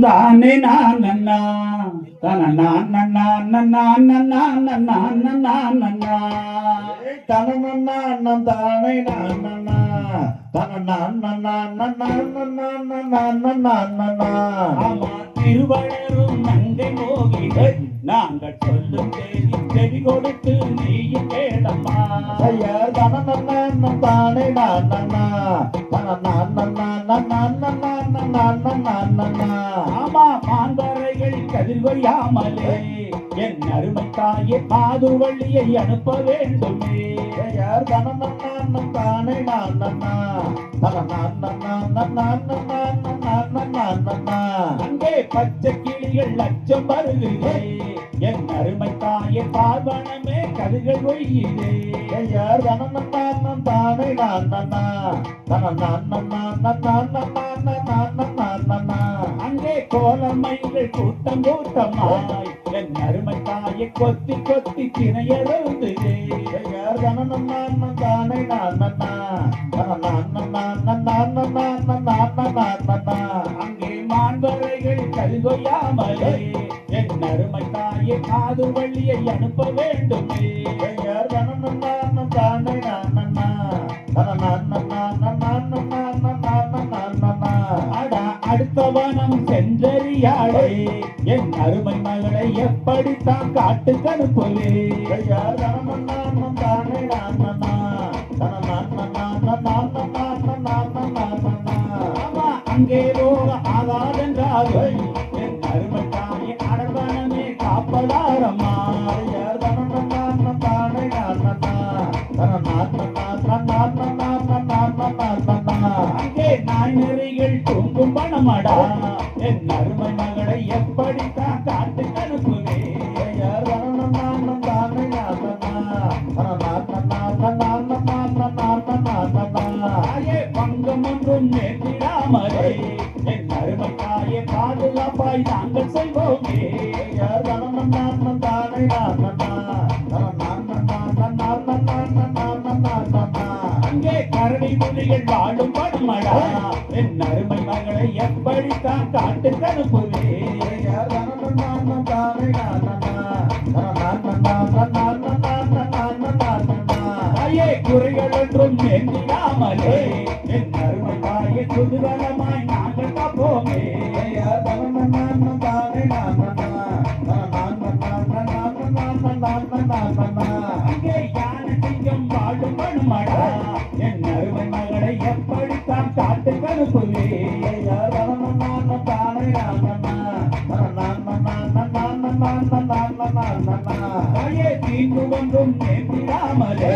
தானே நான் நன்னா தன நான் நன்னா நன்னா நன்னா நன்னா நன்னா நன்னா தனநன்னா அண்ணன் தானே நன்னா தனநன்னா நன்னா நன்னா நன்னா நன்னா நன்னா ஆமா திருவள்ளரும் நங்கை மோகிதை நாங்கள் சொல்லும் தேதி செவி கொடுத்து நீயும் கேளம்மா ஐயர் தனநன்னா அண்ணன் தானே நன்னா தனநன்னா நன்னா நன்னா நன்னா நன்னா நன்னா ஆமா மாந்தரைகள் கதிர்கொய்யாமலே என் அருமை தாயே மாதுவள்ளியை அனுப்ப வேண்டுமே. ஐயர் தனநன்னா தானே நன்னா நன்னா அங்கே பச்சை கிளிகள் லட்சம் வருகிறே என் அருமை தாயே பார்வனமே கதிர்கள் கொய்யுதே ஐயர் தனநன்னா தானே நன்னா தனநன்னா நன்னா நன்னா நன்னா நன்னா நன்னா அங்கே கோலமைகள் கூட்டம் கூட்டமாய் என் அருமை தாயை கொத்தி கொத்தி திணையழுதுதே ஐயர் தனநன்னா தானே நான் நன்னா அங்கே மாண்பறைகள் கருகொய்யாமலே என் அருமை தாயை காது வள்ளியை அனுப்ப வேண்டுமே. ஐயர் தனநன்னா தானே அடா அடுத்தவனம் சென்றறியாளே. என் அருமை மகளை எப்படித்தான் காட்டுக்கு அனுப்புவே. ஐயர் தனநன்னா தானே ஆமா அங்கே போக ஆகாதென்றாலும் நெறிகள் தூங்கும் பணமடா என் அருமை மகளை எப்படித்தான் காட்டுக்கு அனுப்புவே ஐயர் தனநன்னா தானே நன்னா தனநன்னா நன்னா நன்னா நன்னா நன்னா நன்னா தாயே பங்கம் ஒன்றும் நேர்த்திடாமலே நன்னா நன்னா நன்னா அங்கே கரடி புலிகள் வாழும் படுமடா. என் அருமை மகளை எப்படித்தான் காட்டுக்கு அனுப்புவே ஐயர் தனநன்னா தானே நன்னா குறைகள் ஒன்றும் என் அருமை தாயை குதூகலமாய் நான் நன்னா நன்னா நன்னா அங்கே யானை சிங்கம் வாழும் மனுமடா என் அருமை மகளை எப்படித்தான் காட்டுக்கு அனுப்புவே ஐயர் தனநன்னா தானே நன்னா தனநன்னா நன்னா நன்னா நன்னா நன்னா நன்னா தாயே தீர்ப்பு ஒன்றும் நேர்ந்திடாமலே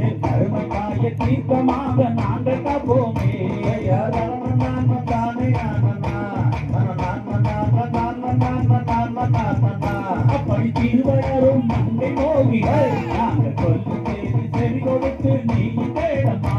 என் அருமை தாயை தீர்க்கமாக நாங்கள் காப்போமே ஐயர் தனநன்னா தானே நன்னா தனநன்னா நன்னா நன்னா மங்கை நாங்கள் செவி கொடுத்து நீ தேடமா